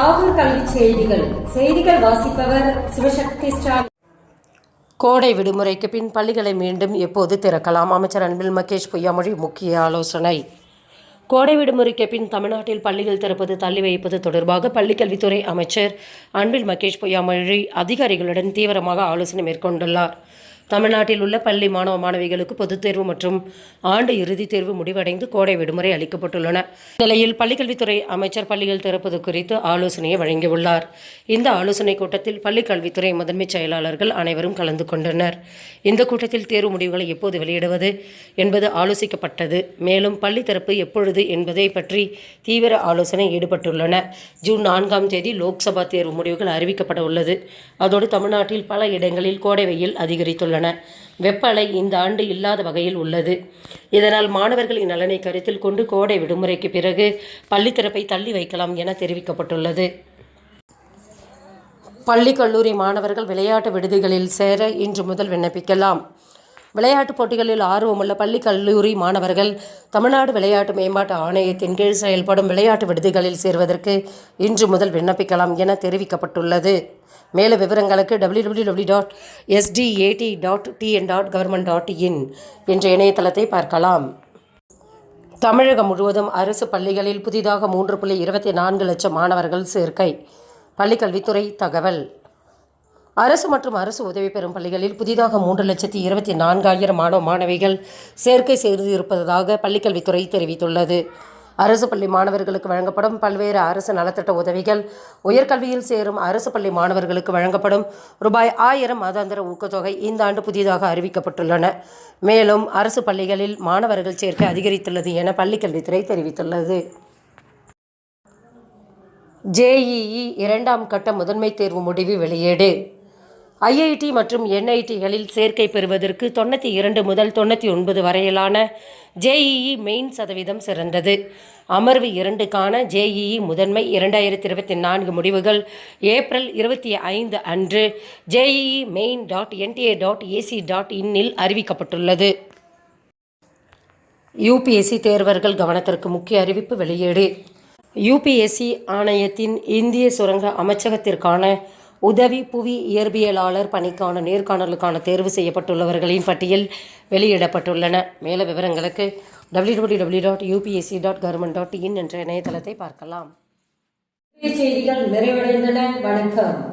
காலையில் செய்திகள். செய்திகள் வாசிப்பவர் சிவசக்தி ஸ்டாலின் கோடை விடுமுறைக்கு பின் பள்ளிகளை மீண்டும் எப்போது திறக்கலாம்? அமைச்சர் அன்பில் மகேஷ் பொய்யாமொழி முக்கிய ஆலோசனை. கோடை விடுமுறைக்கு பின் தமிழ்நாட்டில் பள்ளிகள் திறப்பது தள்ளி வைப்பது தொடர்பாக பள்ளிக்கல்வித்துறை அமைச்சர் அன்பில் மகேஷ் பொய்யாமொழி அதிகாரிகளுடன் தீவிரமாக ஆலோசனை மேற்கொண்டுள்ளார். தமிழ்நாட்டில் உள்ள பள்ளி மாணவ மாணவிகளுக்கு பொதுத் தேர்வு மற்றும் ஆண்டு இறுதித் தேர்வு முடிவடைந்து கோடை விடுமுறை அளிக்கப்பட்டுள்ளன. நிலையில் பள்ளிக்கல்வித்துறை அமைச்சர் பள்ளிகள் திறப்பது குறித்து ஆலோசனையை வழங்கியுள்ளார். இந்த ஆலோசனைக் கூட்டத்தில் பள்ளிக்கல்வித்துறை முதன்மைச் செயலாளர்கள் அனைவரும் கலந்து கொண்டனர். இந்த கூட்டத்தில் தேர்வு முடிவுகளை எப்போது வெளியிடுவது என்பது ஆலோசிக்கப்பட்டது. மேலும் பள்ளி திறப்பு எப்பொழுது என்பதை பற்றி தீவிர ஆலோசனை ஈடுபட்டுள்ளன. ஜூன் நான்காம் தேதி லோக்சபா தேர்வு முடிவுகள் அறிவிக்கப்பட உள்ளது. அதோடு தமிழ்நாட்டில் பல இடங்களில் கோடை வெயில் அதிகரித்துள்ளன. வெப்ப அலை இந்த ஆண்டு இல்லாத வகையில் உள்ளது. இதனால் மாணவர்களின் நலனை கருத்தில் கொண்டு கோடை விடுமுறைக்கு பிறகு பள்ளி திறப்பை தள்ளி வைக்கலாம் என தெரிவிக்கப்பட்டுள்ளது. பள்ளி கல்லூரி மாணவர்கள் விளையாட்டு விடுதிகளில் சேர இன்று முதல் விண்ணப்பிக்கலாம். விளையாட்டுப் போட்டிகளில் ஆர்வமுள்ள பள்ளி கல்லூரி மாணவர்கள் தமிழ்நாடு விளையாட்டு மேம்பாட்டு ஆணையத்தின் கீழ் செயல்படும் விளையாட்டு விடுதிகளில் சேர்வதற்கு இன்று முதல் விண்ணப்பிக்கலாம் என தெரிவிக்கப்பட்டுள்ளது. மேலும் விவரங்களுக்கு W W W dot S T A T dot T N dot government dot in என்ற இணையதளத்தை பார்க்கலாம். தமிழகம் முழுவதும் அரசு பள்ளிகளில் புதிதாக மூன்று புள்ளி இருபத்தி நான்கு லட்சம் மாணவர்கள் சேர்க்கை. பள்ளிக்கல்வித்துறை தகவல். அரசு மற்றும் அரசு உதவி பெறும் பள்ளிகளில் புதிதாக மூன்று லட்சத்தி இருபத்தி நான்காயிரம் மாணவ மாணவிகள் சேர்க்கை செய்து இருப்பதாக பள்ளிக்கல்வித்துறை தெரிவித்துள்ளது. அரசு பள்ளி மாணவர்களுக்கு வழங்கப்படும் பல்வேறு அரசு நலத்திட்ட உதவிகள் உயர்கல்வியில் சேரும் அரசு பள்ளி மாணவர்களுக்கு வழங்கப்படும் ரூபாய் ஆயிரம் மாதாந்திர ஊக்கத்தொகை இந்த ஆண்டு புதிதாக அறிவிக்கப்பட்டுள்ளன. மேலும் அரசு பள்ளிகளில் மாணவர்கள் சேர்க்கை அதிகரித்துள்ளது என பள்ளிக்கல்வித்துறை தெரிவித்துள்ளது. ஜேஇஇ இரண்டாம் கட்ட முதன்மை தேர்வு முடிவு வெளியீடு. ஐஐடி மற்றும் என்ஐடிகளில் சேர்க்கை பெறுவதற்கு தொண்ணூற்றி இரண்டு முதல் தொண்ணூற்றி ஒன்பது வரையிலான ஜேஇஇ மெயின் சதவீதம் சிறந்தது. அமர்வு இரண்டுக்கான ஜேஇஇ முதன்மை இரண்டாயிரத்தி இருபத்தி நான்கு முடிவுகள் ஏப்ரல் இருபத்தி ஐந்து அன்று J E E main dot N T A dot A C dot இன்னில் அறிவிக்கப்பட்டுள்ளது. யூபிஎஸ்சி தேர்வர்கள் கவனத்திற்கு முக்கிய அறிவிப்பு வெளியீடு. யூபிஎஸ்சி ஆணையத்தின் இந்திய சுரங்க அமைச்சகத்திற்கான உதவி புவி இயற்பியலாளர் பணிக்கான நேர்காணலுக்கான தேர்வு செய்யப்பட்டுள்ளவர்களின் பட்டியல் வெளியிடப்பட்டுள்ளன. மேல விவரங்களுக்கு W W W dot UPSC dot government dot in என்ற இணையதளத்தை பார்க்கலாம். செய்திகள் நிறைவடைந்தன. வணக்கம்.